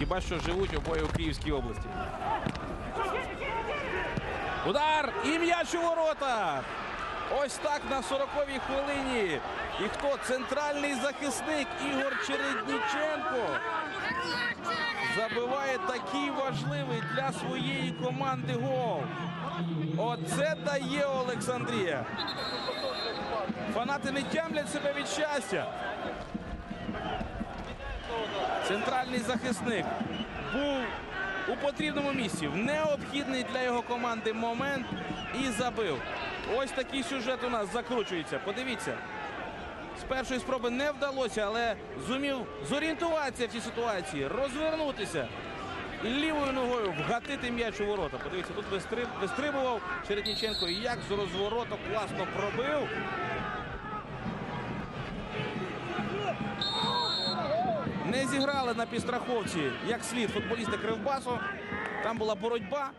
Хіба що живуть обоє у Київській області. Удар і м'яч у воротах. Ось так на 40-й хвилині. І хто? Центральний захисник Ігор Чередніченко забиває такий важливий для своєї команди гол. Оце дає Олександрія. Фанати не тямлять себе від щастя. Центральний захисник був у потрібному місці, в необхідний для його команди момент і забив. Ось такий сюжет у нас закручується. Подивіться. З першої спроби не вдалося, але зумів зорієнтуватися в цій ситуації, розвернутися і лівою ногою вгатити м'яч у ворота. Подивіться, тут вистриб, вистрибував Чередніченко як з розвороту класно пробив. Не зіграли на підстраховці як слід футболісти Кривбасу. Там була боротьба.